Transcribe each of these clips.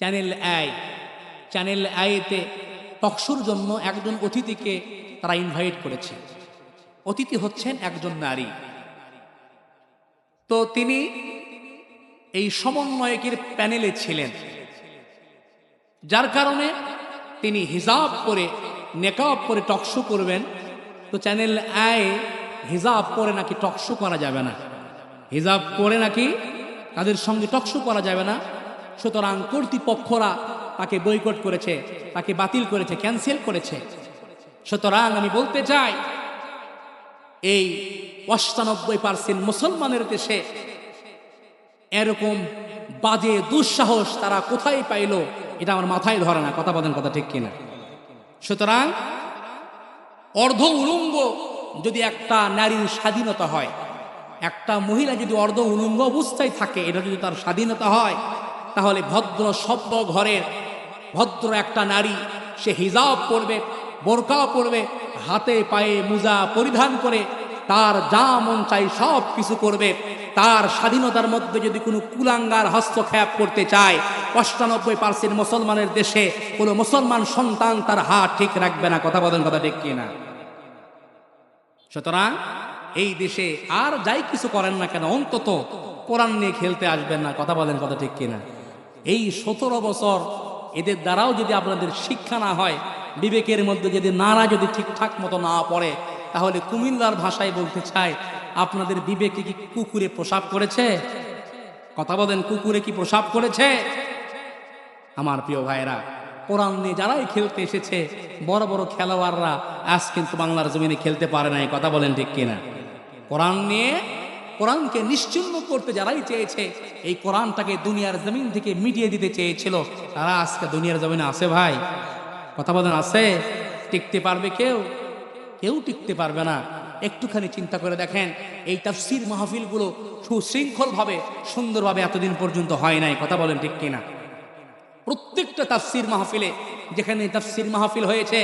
Channel I channel আইতে টকশুর জন্য একজন অতিথিকে তারা ইনভাইট করেছে। অতিথি হচ্ছেন একজন নারী। তো তিনি এই সমন্বয়কের প্যানেলে ছিলেন। যার কারণে তিনি হিজাব করে নেকাব করে টকশো করবেন। তো চ্যানেল আয় হিজাব করে নাকি টকশো করা যাবে না। হিজাব করে নাকি তাদের সঙ্গে টকশো করা যাবে না। সুতরাং কর্তৃপক্ষরা তাকে বৈকট করেছে, তাকে বাতিল করেছে, ক্যান্সেল করেছে। সুতরাং আমি বলতে চাই, এই অষ্টানব্বই পার্সেন্ট মুসলমানের দেশে এরকম বাজে দুঃসাহস তারা কোথায় পাইল, এটা আমার মাথায় ধরে না। কথা বলেন কথা ঠিক কিনা? সুতরাং অর্ধ উলঙ্গ যদি একটা নারীর স্বাধীনতা হয়, একটা মহিলা যদি অর্ধ উলঙ্গ অবস্থায় থাকে, এটা যদি তার স্বাধীনতা হয় তাহলে ভদ্র সভ্য ঘরের ভদ্র একটা নারী, সে হিজাব পরবে, বোরকা পরবে, হাতে পায়ে মোজা পরিধান করে, তার যা মন চাই সব কিছু করবে। তার স্বাধীনতার মধ্যে যদি কোনো কুলাঙ্গার হস্তক্ষেপ করতে চায় অষ্টানব্বই পার্সেন্ট মুসলমানের দেশে কোনো মুসলমান সন্তান তার হাত ঠিক রাখবে না। কথা বলেন, কথা ঠিক কিনা? সুতরাং এই দেশে আর যাই কিছু করেন না কেন, অন্তত কোরআন নিয়ে খেলতে আসবেন না। কথা বলেন, কথা ঠিক কিনা? এই সতেরো বছর এদের দ্বারাও যদি আপনাদের শিক্ষা না হয়, বিবেকের মধ্যে যদি নারা যদি ঠিকঠাক মতো না পড়ে, তাহলে কুমিল্লার ভাষায় বলতে চাই আপনাদের বিবেকে কি কুকুরে প্রসাব করেছে? কথা বলেন, কুকুরে কি প্রসাব করেছে? আমার প্রিয় ভাইরা কোরআন নিয়ে যারাই খেলতে এসেছে, বড় বড় খেলোয়াড়রা আজ কিন্তু বাংলার জমিনে খেলতে পারে নাই, কথা বলেন ঠিক কিনা? কোরআন নিয়ে কোরআনকে নিশ্চিন্ন করতে যারাই চেয়েছে, এই কোরআনটাকে দুনিয়ার জমিন থেকে মিটিয়ে দিতে চেয়েছিল। তারা আজকে দুনিয়ার জমিনে আছে ভাই। কথা বলেন, আছে? টিকতে পারবে কেউ? কেউ টিকতে পারবে না। একটুখানি চিন্তা করে দেখেন, এই তাফসির মাহফিলগুলো সুশৃঙ্খলভাবে, সুন্দরভাবে এতদিন পর্যন্ত হয় নাই। কথা বলেন ঠিক কিনা? প্রত্যেকটা তাফসির মাহফিলে, যেখানে তাফসির মাহফিল হয়েছে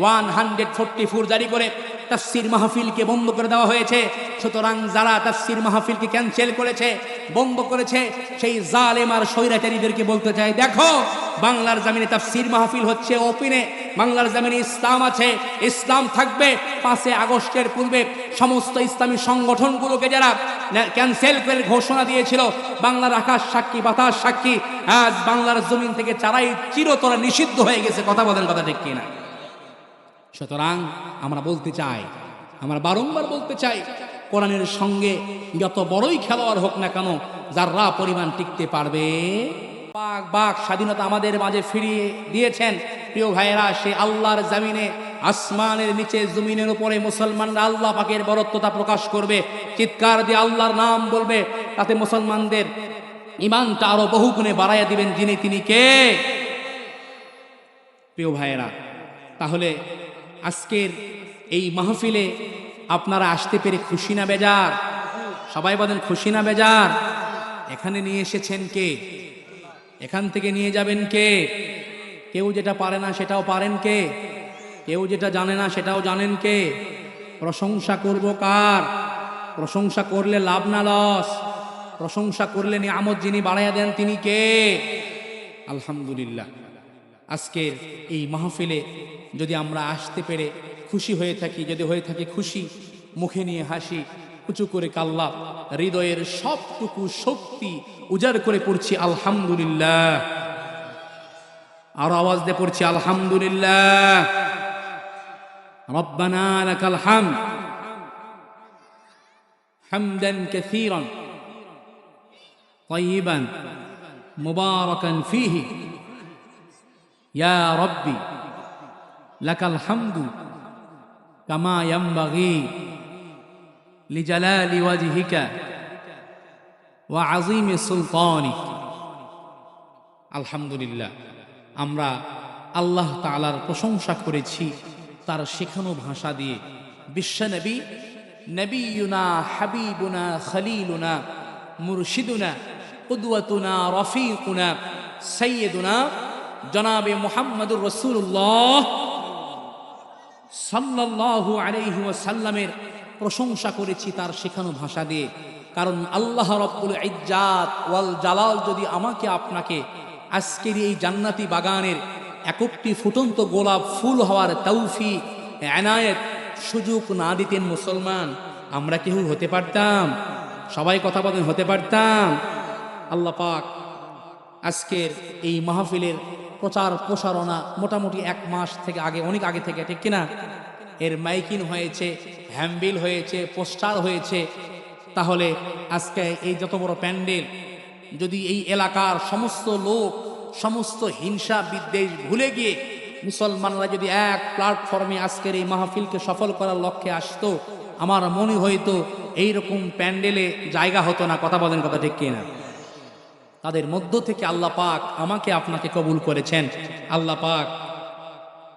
ওয়ান হান্ড্রেড ফোরটি ফোর জারি করে তাফসির মাহফিলকে বন্ধ করে দেওয়া হয়েছে। সুতরাং যারা তাফসির মাহফিলকে ক্যান্সেল করেছে, বন্ধ করেছে, সেই জালেম আর স্বৈরাচারীদেরকে বলতে চাই, দেখো, বাংলার জামিনে তাফসির মাহফিল হচ্ছে ওপিনে বাংলার জামিনে ইসলাম আছে, ইসলাম থাকবে পাঁচে আগস্টের পূর্বে। সমস্ত ইসলামী সংগঠনগুলোকে যারা ক্যান্সেল করে ঘোষণা দিয়েছিল, বাংলার আকাশ সাক্ষী, বাতাস সাক্ষী, আজ বাংলার জমিন থেকে চারাই চিরতরে নিষিদ্ধ হয়ে গেছে। কথা বলেন কথা ঠিক কিনা? সুতরাং আমরা বলতে চাই, আমরা বারংবার বলতে চাই, কোরআনের সঙ্গে যত বড়ই খেলোয়াড় হোক না কেন, যাররা পরিমাণ টিকতে পারবে। বাঘ বাঘ স্বাধীনতা আমাদের মাঝে ফিরিয়ে দিয়েছেন। প্রিয় ভাইয়েরা, সে আল্লাহর জামিনে আসমানের নিচে জমিনের উপরে মুসলমানরা আল্লাহ পাকের বরত্বতা প্রকাশ করবে। চিৎকার দিয়ে আল্লাহর নাম বলবে। তাতে মুসলমানদের ইমানটা আরও বহুগুণে বাড়াইয়া দিবেন যিনি, তিনি কে? প্রিয় ভাইয়েরা, তাহলে আজকের এই মাহফিলে আপনারা আসতে পেরে খুশি না বেজার? সবাই বলেন খুশি না বেজার? এখানে নিয়ে এসেছেন কে? এখান থেকে নিয়ে যাবেন কে? কেউ যেটা পারে না সেটাও পারেন কে? কেউ যেটা জানে না সেটাও জানেন কে? প্রশংসা করব কার? প্রশংসা করলে লাভ না লস? প্রশংসা করলে নিয়ামত যিনি বাড়াইয়া দেন তিনি কে? আলহামদুলিল্লাহ। আজকের এই মাহফিলে যদি আমরা আসতে পেরে খুশি হয়ে থাকি যদি হয়ে থাকি খুশি মুখে নিয়ে হাসি উঁচু করে কাল্লা হৃদয়ের সবটুকু শক্তি উজাড় করে পড়ছি আলহামদুলিল্লাহ আরো আওয়াজ দিয়ে পড়ছি আলহামদুলিল্লাহ রব্বানা লাকাল হামদ হামদান কাসীরান طيبا مباركا فيه ইয়া রব্বি, লাকাল হামদু কামা ইয়াম্বাগি লিজালালি ওয়াজহিকা ওয়া আজিমি সুলতানিক। আলহামদুলিল্লাহ, আমরা আল্লাহ তালার প্রশংসা করেছি তার শেখানো ভাষা দিয়ে। বিশ্ব বিশ্বনবী নবীনা হাবিবুনা, খলিলুনা, মুর্শিদুনা, উদ্ওয়াতুনা, রফিকুনা সৈয়দুনা জনাবে মোহাম্মদুর রসুল্লাহ সাল্লাল্লাহু আলাইহি ওয়াসাল্লামের প্রশংসা করেছি তার শেখানো ভাষা দিয়ে। কারণ আল্লাহ রব্বুল ইজ্জাত ওয়াল জালাল যদি আমাকে, আপনাকে আজকের এই জান্নাতি বাগানের একটি ফুটন্ত গোলাপ ফুল হওয়ার তৌফি এনায়েত সুযোগ না দিতেন মুসলমান, আমরা কেউ হতে পারতাম? সবাই কথা বলেন, হতে পারতাম? আল্লাহ পাক আজকের এই মাহফিলের প্রচার প্রসারণা মোটামুটি এক মাস থেকে আগে, অনেক আগে থেকে, ঠিক কিনা? এর মাইকিং হয়েছে হ্যাম্বিল হয়েছে, পোস্টার হয়েছে। তাহলে আজকে এই যত বড় প্যান্ডেল, যদি এই এলাকার সমস্ত লোক, সমস্ত হিংসা বিদ্বেষ ভুলে গিয়ে মুসলমানরা যদি এক প্ল্যাটফর্মে আজকের এই মাহফিলকে সফল করার লক্ষ্যে আসতো, আমার মনে হয়তো এইরকম প্যান্ডেলে জায়গা হতো না। কথা বলেন কথা ঠিক কিনা? তাদের মধ্য থেকে আল্লাহ পাক আমাকে আপনাকে কবুল করেছেন। আল্লাহ পাক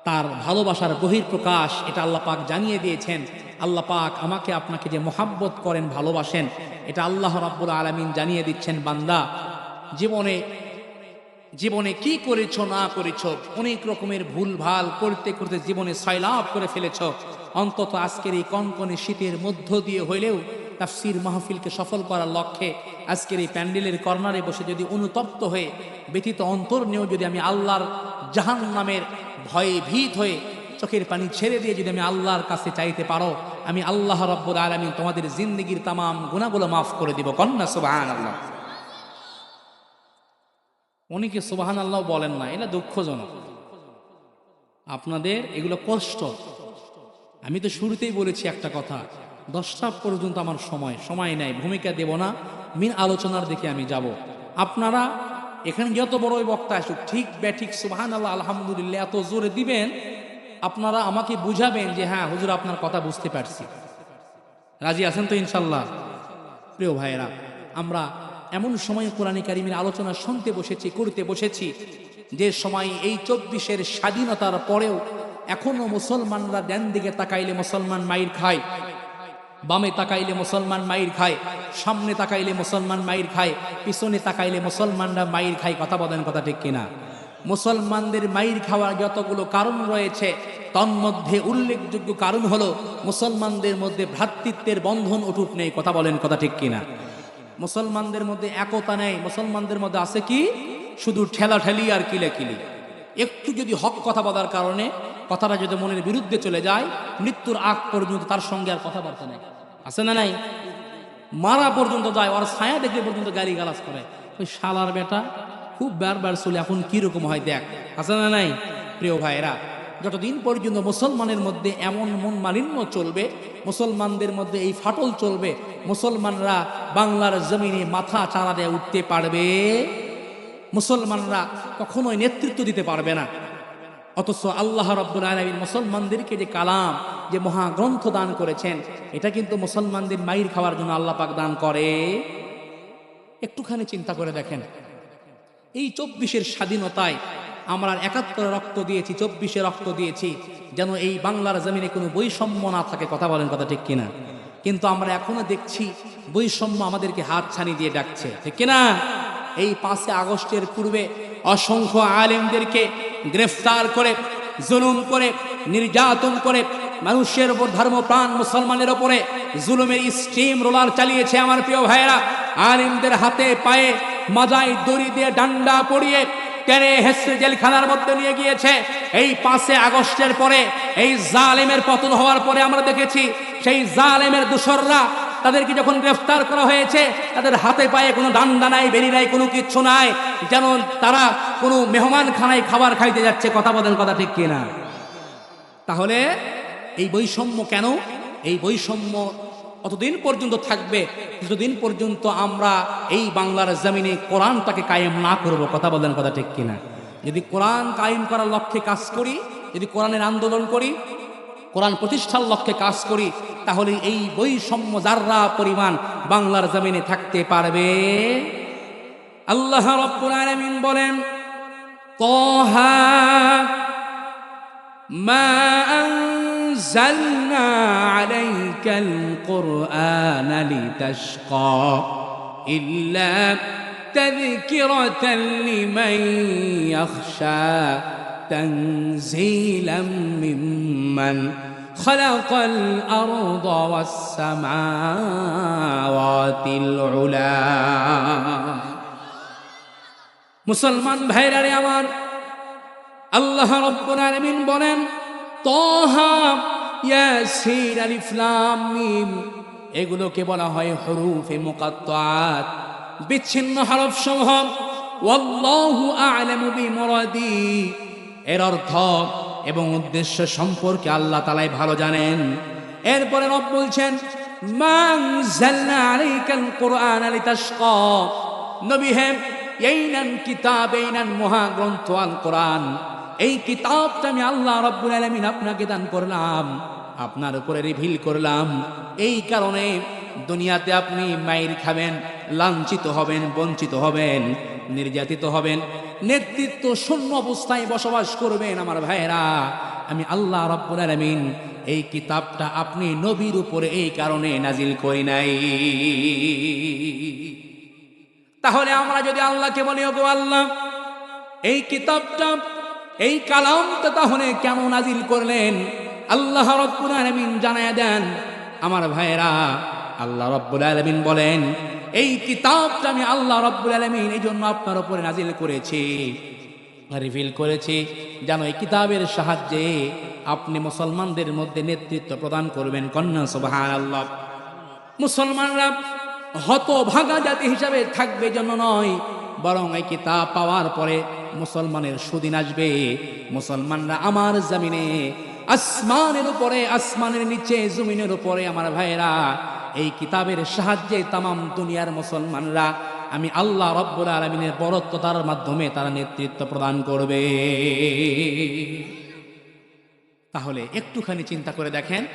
তার ভালোবাসার বহির প্রকাশ এটা আল্লাহ পাক জানিয়ে দিয়েছেন। আল্লাহ পাক আমাকে আপনাকে যে মোহাব্বত করেন, ভালোবাসেন, এটা আল্লাহ রাব্বুল আলামিন জানিয়ে দিচ্ছেন, বান্দা, জীবনে জীবনে কি করেছ, না করেছ, অনেক রকমের ভুল ভালো করতে করতে জীবনে সয়লাভ করে ফেলেছ। অন্তত আজকের এই কনকনে শীতের মধ্য দিয়ে হইলেও তাফসির মাহফিলকে সফল করার লক্ষ্যে আজকের এই প্যান্ডেলের কর্নারে বসে যদি অনুতপ্ত হয়ে ব্যতীত অন্তর নিয়েও যদি আমি আল্লাহর জাহান নামের ভয়ে ভীত হয়ে চোখের পানি ছেড়ে দিয়ে যদি আমি আল্লাহর কাছে চাইতে পারো, আমি আল্লাহ রব্বুল আলমী তোমাদের জিন্দগির তামাম গুণাগুলো মাফ করে দিব। কন্যা সুবাহান আল্লাহ অনেকে সুবাহান আল্লাহ বলেন না এটা দুঃখজনক। আপনাদের এগুলো কষ্ট। আমি তো শুরুতেই বলেছি একটা কথা দশটা পর্যন্ত আমার সময় সময় নেয় ভূমিকা দেব না, মিন আলোচনার দিকে আমি যাব। আপনারা এখানে যত বড়ই বক্তা আসুক, ঠিক ব্যাঠিক সুবাহান আল্লাহ আলহামদুলিল্লাহ, এত জোরে দিবেন, আপনারা আমাকে বুঝাবেন যে হ্যাঁ হুজুর, আপনার কথা বুঝতে পারছি। রাজি আছেন তো ইনশাল্লাহ? প্রিয় ভাইয়েরা, আমরা এমন সময় কোরআন কারিমের আলোচনা শুনতে বসেছি, করতে বসেছি, যে সময় এই চব্বিশের স্বাধীনতার পরেও এখনও মুসলমানরা দেন দিকে তাকাইলে মুসলমান মাইর খায়। বামে তাকাইলে মুসলমান মাইর খায়, সামনে তাকাইলে মুসলমান মাইর খায়, পিছনে তাকাইলে মুসলমানরা মাইর খায়, কথা বলেন কথা ঠিক কিনা? মুসলমানদের মাইর খাওয়ার যতগুলো কারণ রয়েছে তন্মধ্যে উল্লেখযোগ্য কারণ হলো মুসলমানদের মধ্যে ভ্রাতৃত্বের বন্ধন অটুট নেই, কথা বলেন কথা ঠিক কিনা? মুসলমানদের মধ্যে একতা নেই, মুসলমানদের মধ্যে আছে কি? শুধু ঠেলা ঠেলি আর কিলাকিলি একটু যদি হক কথা বলার কারণে কথাটা যদি মনের বিরুদ্ধে চলে যায়, মৃত্যুর আগ পর্যন্ত তার সঙ্গে আর কথাবার্তা নেই। আছে না নাই? মারা পর্যন্ত যায়, ওর ছায়া দেখলে পর্যন্ত গালি গালাজ করে। ওই শালার বেটা খুব বারবার চলে, এখন কীরকম হয় দেখ, আছে না নাই? প্রিয় ভাইরা যতদিন পর্যন্ত মুসলমানের মধ্যে এমন মন মালিন্য চলবে, মুসলমানদের মধ্যে এই ফাটল চলবে, মুসলমানরা বাংলার জমিনে মাথা চারা দিয়ে উঠতে পারবে, মুসলমানরা কখনোই নেতৃত্ব দিতে পারবে না। অথচ আল্লাহ রব্বুল আলমিন মুসলমানদেরকে যে কালাম, যে মহাগ্রন্থ দান করেছেন, এটা কিন্তু মুসলমানদের মাইর খাওয়ার জন্য আল্লাহ পাক দান করে। একটুখানি চিন্তা করে দেখেন, এই চব্বিশের স্বাধীনতায় আমরা একাত্তরে রক্ত দিয়েছি, চব্বিশে রক্ত দিয়েছি, যেন এই বাংলার জমিনে কোনো বৈষম্য না থাকে, কথা বলেন কথা ঠিক কিনা? কিন্তু আমরা এখনও দেখছি বৈষম্য আমাদেরকে হাত ছানি দিয়ে ডাকছে, ঠিক কিনা? এই পাঁচে আগস্টের পূর্বে অসংখ্য আলেমদেরকে গ্রেফতার করে, জুলুম করে, নির্যাতন করে, মানুষের ওপর ধর্মপ্রাণ মুসলমানের ওপরে জুলুমের স্টিম রোলার চালিয়েছে আমার প্রিয় ভাইয়েরা। আলিমদের হাতে পায়ে মাজায় দড়ি দিয়ে ডান্ডা পড়িয়ে টেনে হেসে জেলখানার মধ্যে নিয়ে গিয়েছে। এই পাঁচে আগস্টের পরে, এই জালেমের পতন হওয়ার পরে আমরা দেখেছি, সেই জালেমের দোসররা তাদেরকে যখন গ্রেফতার করা হয়েছে, তাদের হাতে পায়ে কোনো ডান্ডা নাই, বেরি নাই, কোনো কিচ্ছু নাই, যেন তারা কোনো মেহমান খানায় খাবার খাইতে যাচ্ছে, কথা বলেন কথা ঠিক কিনা? তাহলে এই বৈষম্য কেন? এই বৈষম্য অতদিন পর্যন্ত থাকবে, কিছুদিন পর্যন্ত আমরা এই বাংলার জমিনে কোরআনটাকে কায়েম না করব, কথা বলেন কথা ঠিক কিনা? যদি কোরআন কায়েম করার লক্ষ্যে কাজ করি, যদি কোরআনের আন্দোলন করি কোরআন প্রতিষ্ঠার লক্ষ্যে কাজ করি তাহলে এই বৈষম্য যাররা পরিমাণ বাংলার জমিনে থাকতে পারবে আল্লাহ রব্বুল আলামিন বলেন তহা মা أنزلنا عليك القرآن لتشقى إلا تذكرة لمن يخشى تنزيلا ممن خلق الأرض والسماوات العلا মুসলমান ভাইরারে আমার আল্লাহ রব্বুল আলামিন বলেন তহা ইয়াসিন আলিফ লাম মিম এগুলোকে বলা হয় হরুফে মুকাত্তাত বিচ্ছিন্ন হরফ সমূহ ওয়াল্লাহু আ'লামু বিমুরাদি এর অর্থ এবং উদ্দেশ্য সম্পর্কে আল্লাহ তালাই ভালো জানেন। এরপরে রব বলছেন, মান জাল্লা আলাইকাল কুরআন লিতাশকা। নবী হে এই কিতাব এই মহাগ্রন্থ কোরআন। এই কিতাবটা আমি আল্লাহ আপনাকে দান করলাম, আপনার উপরে রিভিল করলাম। এই কারণে দুনিয়াতে আপনি মায়ের খাবেন, লাঞ্ছিত হবেন, বঞ্চিত হবেন, নির্যাতিত হবেন নেতৃত্ব শূন্য অবস্থায় বসবাস করবেন আমার ভাইয়েরা। আমি আল্লাহ রব্বুল আলামিন এই কিতাবটা আপনি নবীর উপরে এই কারণে নাজিল করি নাই। তাহলে আমরা যদি আল্লাহকে বলি, ওগো আল্লাহ, এই কিতাবটা, এই কালামটা তাহলে কেন নাজিল করলেন? আল্লাহ রব্বুল আলামিন জানায় দেন, আমার ভাইয়েরা, আল্লাহ রব্বুল আলামিন বলেন এই কিতাবটা আমি আল্লাহ রব্বুল আলামিন এই জন্য আপনার উপরে নাজিল করেছি। রিভিল করেছি, যেন এই কিতাবের সাহায্যে আপনি মুসলমানদের মধ্যে নেতৃত্ব প্রদান করবেন। কন্যা সুবহান আল্লাহ মুসলমানরা হত ভাগা জাতি হিসাবে থাকবে জন্য নয়, বরং এই কিতাব পাওয়ার পরে মুসলমানের সুদিন আসবে। মুসলমানরা আমার জমিনে, আসমানের উপরে, আসমানের নিচে, জমিনের উপরে, আমার ভাইয়েরা এই কিতাবের সাহায্যে তামাম দুনিয়ার মুসলমানরা আমি আল্লাহ রব্বুল আলমিনের বরত্বতার মাধ্যমে তারা নেতৃত্ব প্রদান করবে। তাহলে একটুখানি চিন্তা করে দেখেন,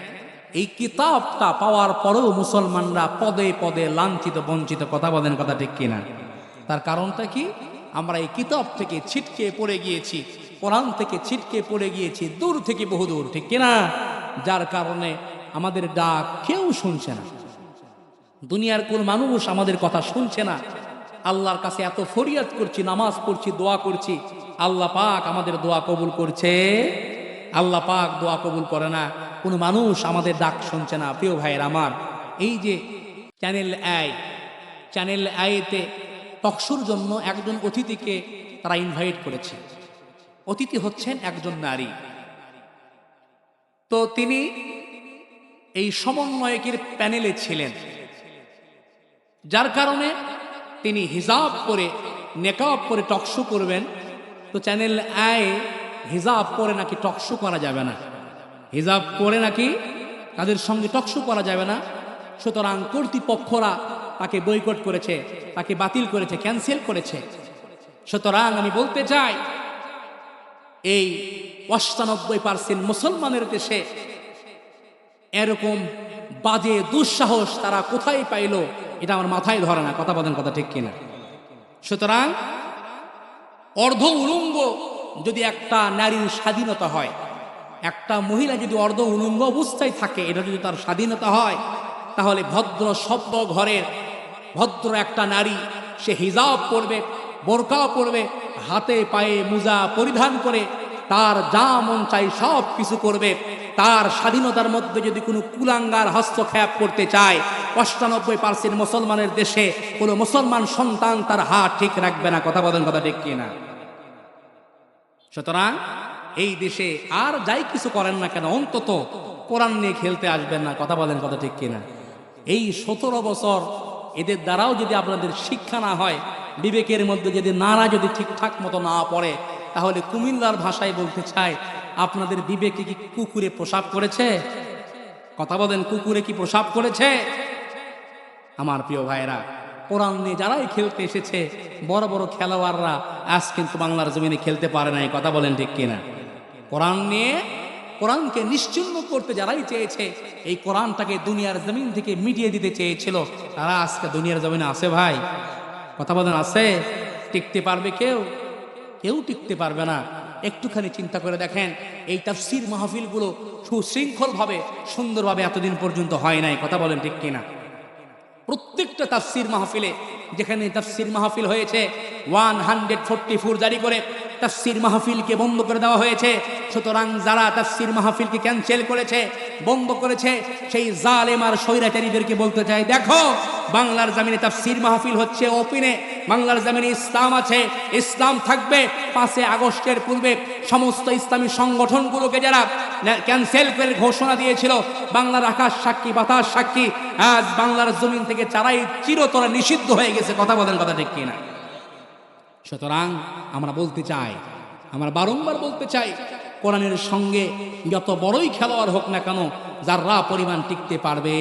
এই কিতাবটা পাওয়ার পরেও মুসলমানরা পদে পদে লাঞ্ছিত, বঞ্চিত কথা বলেন কথা ঠিক কিনা? তার কারণটা কি? আমরা এই কিতাব থেকে ছিটকে পড়ে গিয়েছি, কোরআন থেকে ছিটকে পড়ে গিয়েছি, দূর থেকে বহু দূর ঠিক কিনা? যার কারণে আমাদের ডাক কেউ শুনছে না। দুনিয়ার কোন মানুষ আমাদের কথা শুনছে না। আল্লাহর কাছে এত ফরিয়াদ করছি, নামাজ পড়ছি, দোয়া করছি। আল্লাহ পাক আমাদের দোয়া কবুল করছে। আল্লাহ পাক দোয়া কবুল করে না। কোনো মানুষ আমাদের ডাক শুনছে না। প্রিয় ভাইয়ের আমার, এই যে চ্যানেল আই, চ্যানেল আইতে টকশুর জন্য একজন অতিথিকে তারা ইনভাইট করেছে। অতিথি হচ্ছেন একজন নারী। তো তিনি এই সমন্বয়কের প্যানেলে ছিলেন। যার কারণে তিনি হিজাব করে নেকাব করে টকশো করবেন তো চ্যানেল আয় হিজাব করে নাকি টকশো করা যাবে না। হিজাব করে নাকি তাদের সঙ্গে টকশো করা যাবে না। সুতরাং কর্তৃপক্ষরা তাকে বয়কট করেছে, তাকে বাতিল করেছে ক্যান্সেল করেছে। সুতরাং আমি বলতে চাই, এই অষ্টানব্বই পার্সেন্ট মুসলমানের দেশে এরকম বাজে দুঃসাহস তারা কোথায় পাইল? এটা আমার মাথায় ধরে না, কথা বলেন কথা ঠিক কিনা। সুতরাং অর্ধ উলঙ্গ যদি একটা নারীর স্বাধীনতা হয়, একটা মহিলা যদি অর্ধ উলঙ্গ অবস্থায় থাকে, এটা যদি তার স্বাধীনতা হয়, তাহলে ভদ্র শব্দ ঘরের ভদ্র একটা নারী, সে হিজাব পরবে, বোরকা পরবে, হাতে পায়ে মোজা পরিধান করে তার যা মন চাই সব কিছু করবে। তার স্বাধীনতার মধ্যে যদি কোনো কুলাঙ্গার হস্তক্ষেপ করতে চায় অষ্টানব্বই পার্সেন্ট মুসলমানের দেশে কোনো মুসলমান সন্তান তার হাত ঠিক রাখবে না। কথা বলেন, কথা ঠিক কিনা? সুতরাং এই দেশে আর যাই কিছু করেন না কেন, অন্তত কোরআন নিয়ে খেলতে আসবেন না। কথা বলেন, কথা ঠিক কিনা? এই সতেরো বছর এদের দ্বারাও যদি আপনাদের শিক্ষা না হয়, বিবেকের মধ্যে যদি নাড়া যদি ঠিকঠাক মতো না পড়ে তাহলে কুমিল্লার ভাষায় বলতে চাই, আপনাদের বিবেকে কি কুকুরে প্রসাব করেছে? কথা বলেন, কুকুরে কি প্রসাব করেছে? আমার প্রিয় ভাইরা কোরআন নিয়ে যারাই খেলতে এসেছে, বড় বড় খেলোয়াড়রা আজ কিন্তু বাংলার জমিনে খেলতে পারে না কথা বলেন ঠিক কিনা? কোরআন নিয়ে, কোরআনকে নিশ্চিন্ন করতে যারাই চেয়েছে, এই কোরআনটাকে দুনিয়ার জমিন থেকে মিটিয়ে দিতে চেয়েছিল, তারা আজকে দুনিয়ার জমিনে আছে ভাই। কথা বলেন, আছে? টিকতে পারবে কেউ? কেউ টিকতে পারবে না। একটুখানি চিন্তা করে দেখেন, এই তাফসির মাহফিলগুলো সুশৃঙ্খলভাবে, সুন্দরভাবে এতদিন পর্যন্ত হয় নাই, কথা বলেন ঠিক কিনা? প্রত্যেকটা তাফসির মাহফিলে, যেখানে তাফসির মাহফিল হয়েছে ওয়ান হান্ড্রেড ফোরটি ফোর জারি করে তাফসির মাহফিলকে বন্ধ করে দেওয়া হয়েছে। সুতরাং যারা তাফসির মাহফিলকে ক্যান্সেল করেছে, বন্ধ করেছে, সেই জালেম আর স্বৈরাচারীদেরকে বলতে চাই, দেখো, বাংলার জামিনে তাফসির মাহফিল হচ্ছে ওপিনে বাংলার জামিনে ইসলাম আছে, ইসলাম থাকবে। পাঁচে আগস্টের পূর্বে সমস্ত ইসলামী সংগঠনগুলোকে যারা ক্যান্সেল করে ঘোষণা দিয়েছিল, বাংলার আকাশ সাক্ষী, বাতাস সাক্ষী, আজ বাংলার জমিন থেকে চারাই চিরতরে নিষিদ্ধ হয়ে গেছে। কথা বলেন কথা ঠিক কিনা? সুতরাং আমরা বলতে চাই, আমরা বারংবার বলতে চাই, কোরআনের সঙ্গে যত বড়ই খেলোয়াড় হোক না কেন, যাররা পরিমাণ টিকতে পারবে